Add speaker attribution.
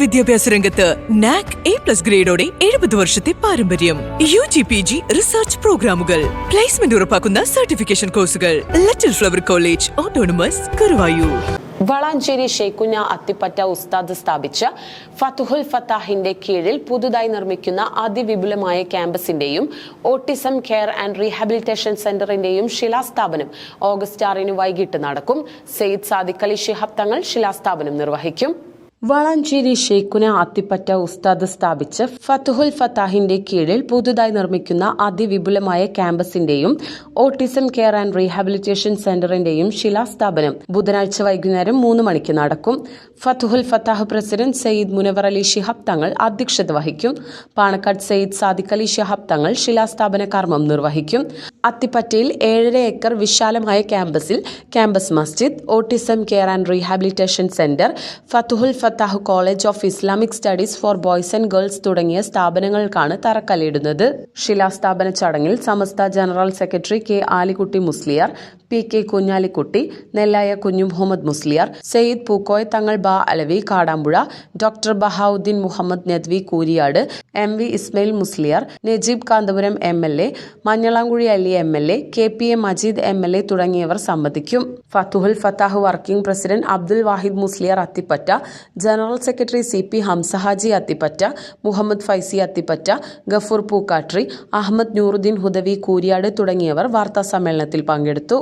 Speaker 1: വിദ്യാഭ്യാസ രംഗത്ത് NAAC A plus ഗ്രേഡോടെ എഴുപത് വർഷത്തെ പാരമ്പര്യം. U G P G research പ്രോഗ്രാമുകൾ പ്ലേസ്മെന്റ് ഉറപ്പാക്കുന്ന സർട്ടിഫിക്കേഷൻ കോഴ്സുകൾ Little Flower College autonomous Karuvayur
Speaker 2: Valanchery Sheikhunja Athippatta Ustad സ്ഥാപിച്ച ഫതുഹുൽ ഫത്താഹിന്റെ കീഴിൽ പുതുതായി നിർമ്മിക്കുന്ന അതിവിപുലമായ ക്യാമ്പസിന്റെയും ഓട്ടിസം കെയർ ആൻഡ് റീഹാബിലിറ്റേഷൻ സെന്ററിന്റെയും ശിലാസ്ഥാപനം ഓഗസ്റ്റ് ആറിന് വൈകിട്ട് നടക്കും. സെയ്ദ് സാദിഖ് അലി ശിഹാബ് തങ്ങൾ ശിലാസ്ഥാപനം നിർവഹിക്കും. വളാഞ്ചേരി ഷെയ്ഖുന അത്തിപ്പറ്റ ഉസ്താദ് സ്ഥാപിച്ച ഫത്തുഹുൽ ഫത്താഹിന്റെ കീഴിൽ പുതുതായി നിർമ്മിക്കുന്ന അതിവിപുലമായ ക്യാമ്പസിന്റെയും ഓട്ടിസം കെയർ ആൻഡ് റീഹാബിലിറ്റേഷൻ സെന്ററിന്റെയും ശിലാസ്ഥാപനം ബുധനാഴ്ച വൈകുന്നേരം മൂന്ന് മണിക്ക് നടക്കും. ഫത്തുഹുൽ ഫത്താഹ് പ്രസിഡന്റ് സയ്യിദ് മുനവർ അലി ഷിഹാബ് തങ്ങൾ അധ്യക്ഷത വഹിക്കും. പാണക്കാട് സയ്യിദ് സാദിഖ് അലി ഷിഹാബ് തങ്ങൾ ശിലാസ്ഥാപന കർമ്മം നിർവഹിക്കും. അത്തിപ്പറ്റയിൽ ഏഴര ഏക്കർ വിശാലമായ ക്യാമ്പസിൽ campus Masjid autism care and rehabilitation centre Fathhul Fattah college of Islamic studies for boys and girls തുടങ്ങിയ സ്ഥാപനങ്ങൾക്കാണ് തറക്കല്ലിടുന്നത്. ശിലാസ്ഥാപന ചടങ്ങിൽ Samastha general secretary K Alikutty Musliyar P K Kunhalikutty Nellaya Kunhu Muhammad Musliyar Sayyid Pookoya Thangal Ba Alavi Kadampuzha doctor Bahauddeen Muhammad Nadvi Kooriyad M V Ismail Musliyar Najeeb Kanthapuram M L A Manjalamkuzhi Ali M L A K P A Majeed M L A തുടങ്ങിയവർ സംബന്ധിക്കും. Fathhul Fattah working president Abdul Wahid Musliyar Athippatta general secretary C P Hamzahaji Athippatta Muhammad Faizy Athippatta Gafoor Pookkattiri Ahammed Nooruddeen Hudawi Kooriyad തുടങ്ങിയവർ വാർത്താസമ്മേളനത്തിൽ പങ്കെടുത്തു.